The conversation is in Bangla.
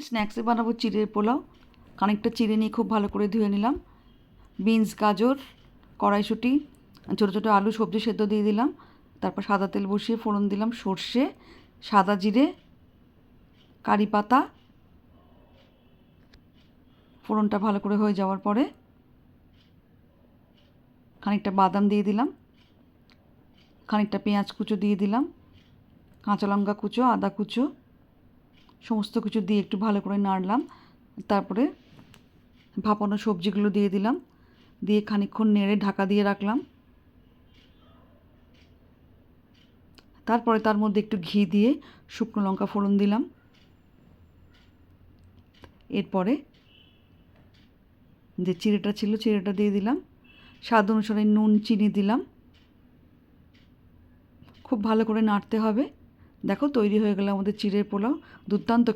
স্ন্যাক্সে বানাবো চিড়ের পোলাও। খানিকটা চিড়ে নিয়ে খুব ভালো করে ধুয়ে নিলাম। বিনস, গাজর, কড়াইশুঁটি, ছোটো ছোটো আলু সবজি সেদ্ধ দিয়ে দিলাম। তারপর সাদা তেল বসিয়ে ফোড়ন দিলাম সর্ষে, সাদা জিরে, কারি পাতা। ফোড়নটা ভালো করে হয়ে যাওয়ার পরে খানিকটা বাদাম দিয়ে দিলাম। খানিকটা পেঁয়াজ কুচো দিয়ে দিলাম। কাঁচা লঙ্কা কুচো, আদা কুচো। সমস্ত কিছু দিয়ে একটু ভালো করে নাড়লাম। তারপরে ভাপানো সবজিগুলো দিয়ে দিলাম। দিয়ে খানিকক্ষণ নেড়ে ঢাকা দিয়ে রাখলাম। তারপরে তার মধ্যে একটু ঘি দিয়ে শুকনো লঙ্কা ফোড়ন দিলাম। এরপরে যে চিড়েটা ছিল চিড়েটা দিয়ে দিলাম। স্বাদ অনুসারে নুন, চিনি দিলাম। খুব ভালো করে নাড়তে হবে। দেখো তৈরি হয়ে গেল আমাদের চিড়ের পোলাও। দুর্দান্ত